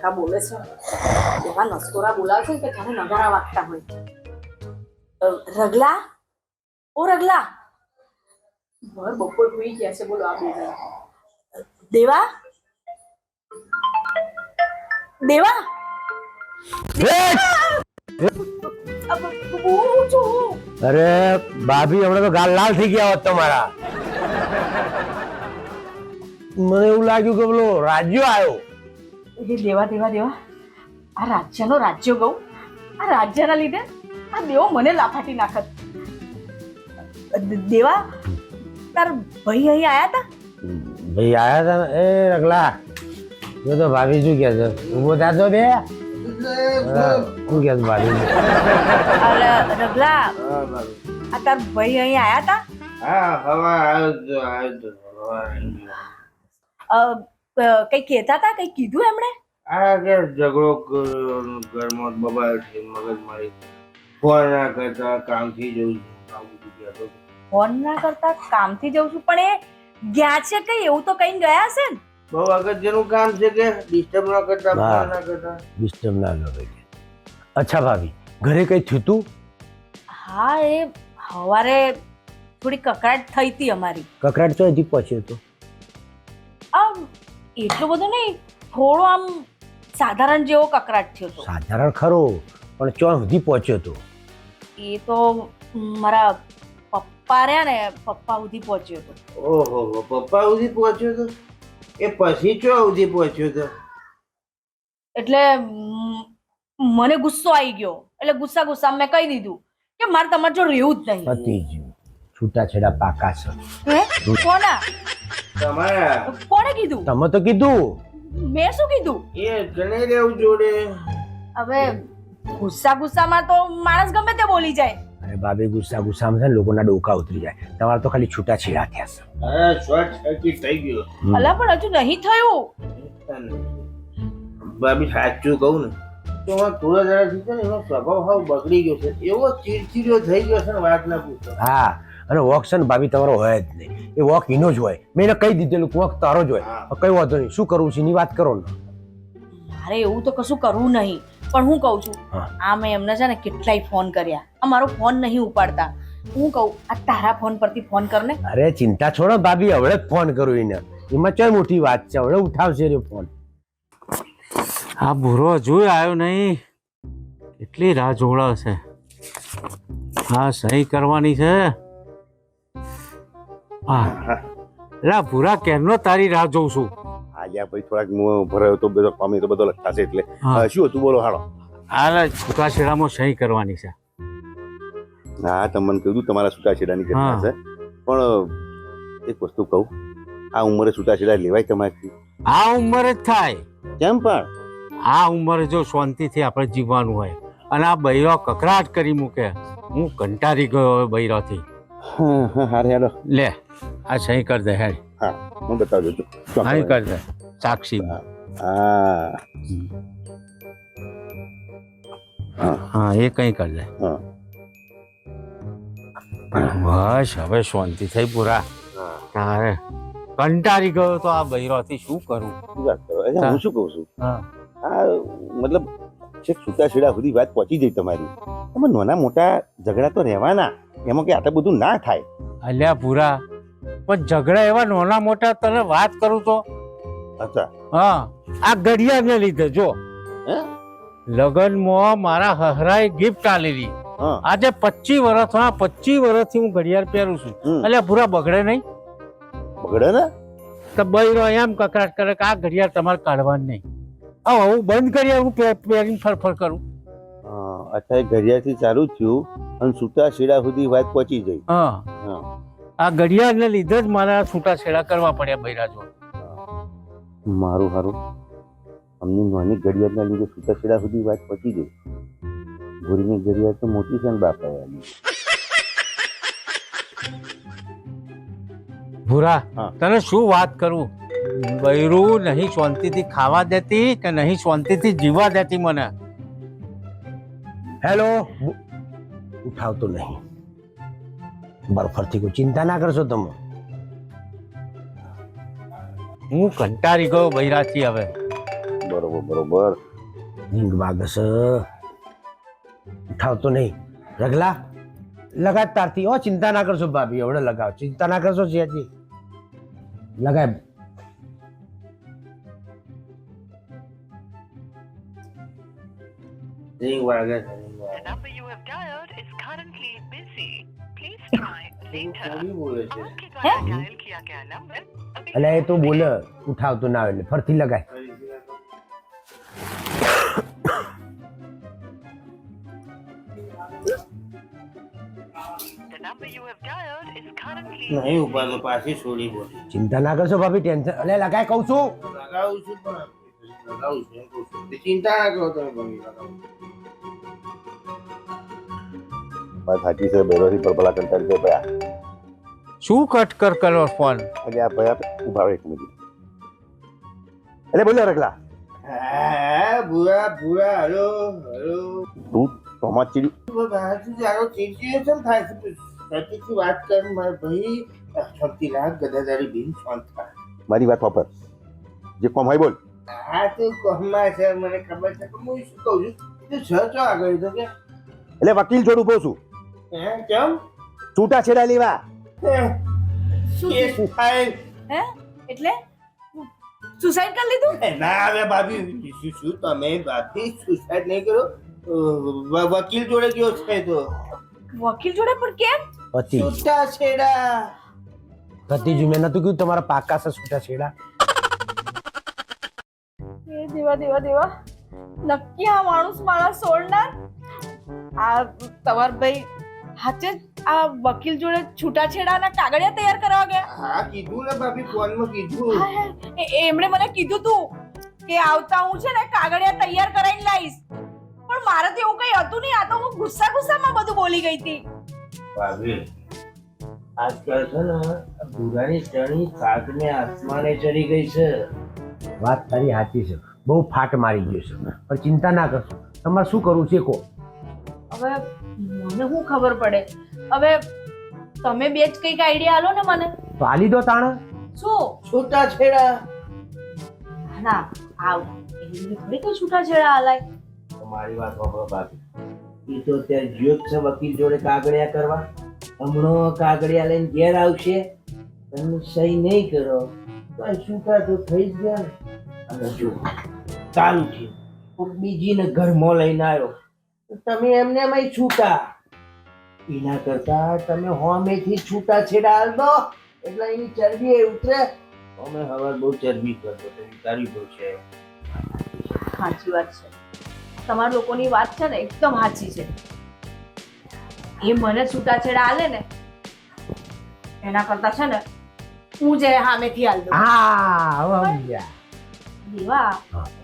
છે એવા નસકોરા બોલાવશે કે જાણે નગારા વાગતા હોય રગલા ઓ રગલા ભર બપોર ભૂઈ ગયા છે બોલો આ બે દેવા દેવા અરે ભાભી હમણાં તો ગાલ લાલ થઈ ગયા હોત તમારા મને એવું લાગ્યું કે પેલો રાજ્યો આવ્યો એ દેવા દેવા દેવા. આ રાજ્યનો રાજ્ય ગૌ. આ રાજ્યના લીધે આ દેવો મને લાફાટી નાખત. દેવા તાર ભાઈ અહીં આયા હતા ભાઈ આયા હતા ને? એ રગલા જો તો ભાભી શું કે છે? ઊભો થાતો બે. શું કે છે ભાભી? રગલા આ તાર ભાઈ અહીં આયા હતા હા હવા આવ્યો તો આવ્યો તો કઈ કહેતા હતા? કઈ કીધું એમણે? આ ઝઘડો ઘરમાં મોબાઈલ છે મગજ મારી ફોન ના કરતા કામથી જવું છું. ફોન ના કરતા કામથી જઉં છું? પણ એ ગયા છે કઈ? એવું તો કઈ ગયા હશે ને? બહુ અગત્યનું કામ છે કે ડિસ્ટર્બ ના કરતા ફોન ના કરતા? ડિસ્ટર્બ ના લો અચ્છા ભાભી ઘરે કઈ થયું તું? હા એ સવારે થોડી કકરાટ થઈ હતી અમારી. કકરાટ ચોથી પહોંચ્યો હતો એટલું બધું નહીં થોડો આમ સાધારણ જેવો કકરાટ થયો હતો. સાધારણ ખરો પણ ચો સુધી પહોંચ્યો તો. એ તો મારા પપ્પા રહ્યા ને પપ્પા સુધી પહોંચ્યો હતો. ઓહો હો, પપ્પા સુધી પહોંચ્યો તો? એ પછી ચો સુધી પહોંચ્યો તો? એટલે મને ગુસ્સો આવી ગયો. એટલે ગુસ્સા ગુસ્સા મેં કહી દીધું કે મારે તમારે જો રહેવું જ નહીં. પતી ગયું છૂટાછેડા પાકા છે. કોના? તમારા કોણે કીધું? તમે તો કીધું. મેં શું કીધું? એ જણે રેવ જોડે. હવે ગુસ્સા ગુસ્સામાં તો માણસ ગમે તે બોલી જાય. અરે ભાભી ગુસ્સા ગુસ્સામાં છે ને લોકોના ડોકા ઉતરી જાય. તમારે તો ખાલી છૂટાછેડા થયા છે. અરે શોર્ટ સર્કિટ થઈ ગયો. અલા પણ હજુ નહીં થયું. ભાભી સાચું કહું ને તો આ થોડા દાડાથી છે ને એનો સ્વભાવ હાવ બગડી ગયો છે. એવો ચીડચીડ્યો થઈ ગયો છે ને વાત ના પૂછો હા. અને વોક છે ને ભાભી તમારો હોય જ નહીં. એ વોક એનો જ હોય. મેં એને કહી દીધેલું વોક તારો જ હોય. કઈ વાંધો નહીં. શું કરવું છે એની વાત કરો ને. મારે એવું તો કશું કરવું નહીં. પણ હું કહું છું હા. આ મેં એમને છે ને કેટલાય ફોન કર્યા. આ મારો ફોન નહીં ઉપાડતા. હું કહું આ તારા ફોન પરથી ફોન કરને અરે ચિંતા છોડો ભાભી હવે જ ફોન કરું એને. એમાં ચોય મોટી વાત છે હવે ઉઠાવશે રે ફોન. આ ભૂરો હજુ આવ્યો નહીં. કેટલી રાહ જોડાશે. હા સહી કરવાની છે. હા. ભૂરા કેમનો તારી રાહ જોઉં છું? આજે ભાઈ થોડાક મું ભરાયો તો બધો પામી તો બધો લખતા છે એટલે. હા. હા, શું હતું બોલો હાલો. આ છૂટાછેડામાં સહી કરવાની છે. હા તમને કીધું તમારા છૂટાછેડાની ઘટના હા. છે. પણ એક વસ્તુ કહું. આ ઉંમરે છૂટાછેડા લેવાય તમારી આ ઉંમરે જ થાય. કેમ પણ? આ ઉંમરે જો શાંતિથી આપણે જીવવાનું હોય. અને આ બૈરો કકરાટ કરી મૂકે. હું કંટાળી ગયો હવે બૈરોથી. હા લે આ સહી કર દે હેડ. હા હું બતાવજો છું. સહી કર દે સાક્ષી. હા હા. એ કઈ કર દે. બસ હવે શાંતિ થઈ પૂરા. તારે કંટાળી ગયો તો આ બૈરોથી શું કરું? હું. શું કહું છું? હા. મતલબ છેક છૂટાછેડા સુધી વાત પહોંચી ગઈ તમારી. એમાં નાના મોટા ઝઘડા તો રહેવાના. એમાં કે આટલું બધું ના થાય. અલ્યા ભૂરા પણ ઝઘડા એવા નાના મોટા તને વાત કરું તો? અચ્છા. હા આ ઘડિયાળને લીધે જો. હે? લગનમાં મારા હહરાએ ગિફ્ટ આલેલી. હા. આજે પચીસ વર્ષ હા પચીસ વર્ષથી હું ઘડિયાળ પહેરું છું. એટલે અલ્યા પૂરા બગડે નહીં? બગડે ને? તો બૈરો એમ કકરાટ કરે કે આ ઘડિયાળ તમારે કાઢવાની નહીં. હવે હું બંધ કરી હું પહેરીને ફરફર કરું. એ ઘડિયાળથી ચાલુ થયું અને છૂટા છેડા સુધી વાત પહોંચી ગઈ. હા. આ ઘડિયાળને લીધે જ મારા છૂટાછેડા કરવા પડ્યા બૈરાજો. મારું હારું. અમને નાની ઘડિયાળના લીધે છૂટા છેડા સુધી વાત પહોંચી ગઈ. ભૂરીની ઘડિયાળ તો મોટી છે ને બાપા. ભૂરા. તને શું વાત કરું? બૈરું નહીં શાંતિથી ખાવા દેતી કે નહીં શાંતિથી જીવવા દેતી મને? હેલો ઉઠાવતો નહીં બરફરથી કોઈ ચિંતા ના કરશો તમે હું કંટાળી ગયો બૈરાથી હવે બરોબર બરોબર રીંગ વાગસ ઉઠાવતો નહીં રગલા લગાત તારથી ઓ ચિંતા ના કરશો ભાભી હવડે લગાવ ચિંતા ના કરશો જીયાજી લગાય રીંગ વાગે છે ring The વાગે number you have dialed is currently busy. Please try later. કોની બોલે છે आपके द्वारा डायल किया गया नंबर अभी એટલે એ તો બોલે ઉઠાવતો ના હોય એટલે ફરથી લગાય the number you have dialed is currently નહીં ઉપાડો પાછી છોડી બોલી ચિંતા ના કરશો ભાભી ટેન્શન એટલે લગાય કહું છું લગાવું છું પણ લગાવું છું એમ કહું છું તે ચિંતા ના કરો તમે ભાભી લગાવું વાત સાચી છે બેરોથી પરપલા કંટાળી ગયો ભયા. શું કટ કર કરો ફોન? અરે આ ભયા ઊભા એક મિનિટ. એટલે બોલ્યો રગલા હા ભૂરા ભૂરા હલો હલો. તું તોમાં ચીડી જાણો ચીડચીડ કેમ થાય છે? પ્રતિથી વાત કર મારા ભાઈ. છોકરી લાખ ગદાદારી બિન શાંત થાય મારી વાત વાપર. જે કોમ હોય બોલ. હા તું કોમમાં છે મને ખબર છે કે હું શું કહું છું? તું છ ચો આગળ તો કે. એટલે વકીલ જોડ ઊભો છું. હે કેમ? છૂટા છેડા લેવા. શું થાય? હે? એટલે? સુસાઇડ કરી લીધું? ના હવે ભાભી શું શું તમે ભાભી સુસાઇડ નહીં કર્યો વકીલ જોડે ગયો છે તો. વકીલ જોડે? પણ કેમ? પતિ. છૂટા છેડા. ભતીજુ મેં નતું કીધું તમારા પાકા છે છૂટા છેડા. એ દેવા દેવા દેવા. નક્કી આ માણસ મારા સોડનાર આ તમાર ભાઈ હાચે જ આ વકીલ જોડે છૂટાછેડાના કાગળિયા તૈયાર કરવા ગયા? હા કીધું ને ભાભી ફોનમાં કીધું. એમણે મને કીધું તું કે આવતા હું છે ને કાગળિયા તૈયાર કરાવીને લાવીશ પણ મારે તો એવું કઈ હતું નહીં. આ તો હું ગુસ્સા ગુસ્સામાં બધું બોલી ગઈ હતી. ભાભી આજકાલ છે ને ભૂરાની ચણી કાગને આસમાને ચડી ગઈ છે. વાત તારી સાચી છે. બહુ ફાટ મારી ગયો છે. પણ ચિંતા ના કરશો. તમારે શું કરવું છે કહો. હવે મને શું ખબર પડે? હવે તમે બે જ કંઈક આઈડિયા આલો ને મને. તો આલી દો તાણ. શું? છૂટા છેડા ના આવ. રીતે થોડી કઈ છૂટાછેડા આલાય તમારી વાત સાંભળો ભાભી. એ તો ત્યાં જીઓ છે વકીલ જોડે કાગળિયા કરવા. હમણાં કાગળિયા લઈને ઘેર આવશે. તમે સહી નહીં કરો. તો આ છૂટા તો થઈ જ ગયા. અને જો કાલ છે બીજીને ઘરમાં લઈને આવ્યો. તમે એમને એમાં છૂટા. એના કરતા તમે હોમેથી છૂટા છેડા હાલ દો. એટલે એની ચરબી એ ઉતરે. અમે હવે બહુ ચરબી કરતો તો વિચારી દો છે. સાચી વાત છે. તમારા લોકોની વાત છે ને એકદમ સાચી છે. એ મને છૂટાછેડા આલે ને એના કરતા છે ને હું જે હામેથી હાલ દઉં. હા હવે સમજ્યા. દેવા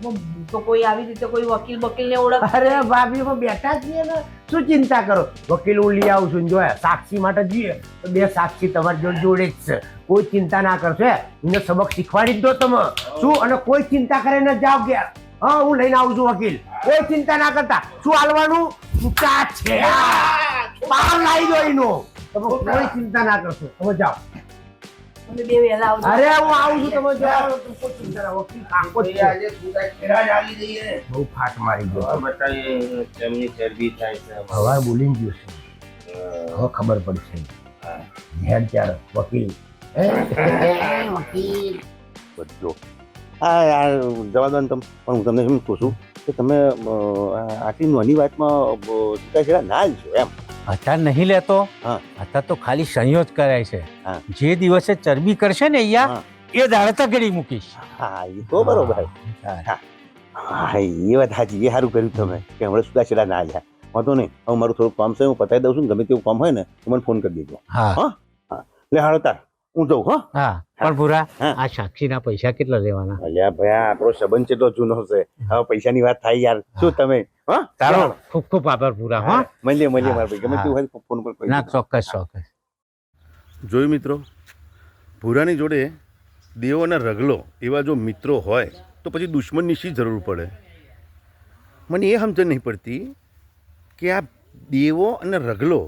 હું. તો કોઈ આવી રીતે કોઈ વકીલ બકીલ ને ઓળખ અરે ભાભી અમે બેઠા છીએ ને શું ચિંતા કરો? વકીલ હું લઈ આવું છું. જોયા સાક્ષી માટે જઈએ તો બે સાક્ષી તમારી જોડે જોડે જ છે. કોઈ ચિંતા ના કરશો હે? એને સબક શીખવાડી જ દો તમે. શું? અને કોઈ ચિંતા કરે ને જાઓ ગયા હા હું લઈને આવું છું વકીલ. કોઈ ચિંતા ના કરતા. શું હાલવાનું? છૂટા છે. પાર લાવી દો એનો. તમે કોઈ ચિંતા ના કરશો. તમે જાઓ. અરે હું આવું છું તમે વકીલ બહુ ફાટ મારી ગયો. બતાવીએ તેમની ચરબી થાય છે. હવા બોલી ગયો છે. હવે ખબર પડશે. હેડ ચાર વકીલ. બધો. હા યાર જવા દો ને તમે. પણ હું તમને એમ કહું છું કે તમે આટલી નાની વાતમાં છૂટા છેડા ના જ છો એમ. અત્યારે નહીં લેતો? હા. અત્યારે તો ખાલી સંયો જ કરાય છે. હા. જે દિવસે ચરબી કરશે ને અહીંયા એ દાડે તગડી મૂકીશ. હા એ તો બરોબર. હા. હા. એ વાત સાચી એ સારું કર્યું તમે કે હમણાં સુધા છેડા ના લ્યા વાંધો નહીં હું મારું થોડું કામ છે હું પતાવી દઉં છું ગમે તેવું કામ હોય ને તો મને ફોન કરી દેજો. હા. લે હાલો તાર હું જઉં હો. હા પણ ભૂરા હા. આ સાક્ષીના પૈસા કેટલા લેવાના? અલ્યા ભાઈ આપણો સંબંધ કેટલો જૂનો છે. હવે પૈસાની વાત થાય યાર. શું તમે હા? તારો. ખૂબ ખૂબ આભાર હા. મળીએ મળીએ મારા ભાઈ. ગમે હા. હોય ફોન પર ના ચોક્કસ ચોક્કસ. જોયું મિત્રો ભૂરાની જોડે દેવો અને રગલો એવા જો મિત્રો હોય તો પછી દુશ્મનની શી જરૂર પડે? મને એ સમજણ નહીં પડતી કે આ દેવો અને રગલો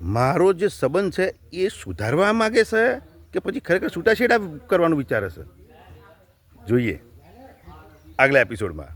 મારો જે સંબંધ છે એ સુધારવા માગે છે કે પછી ખરેખર છૂટાછેડા કરવાનું વિચારે છે? જોઈએ. આગલા એપિસોડમાં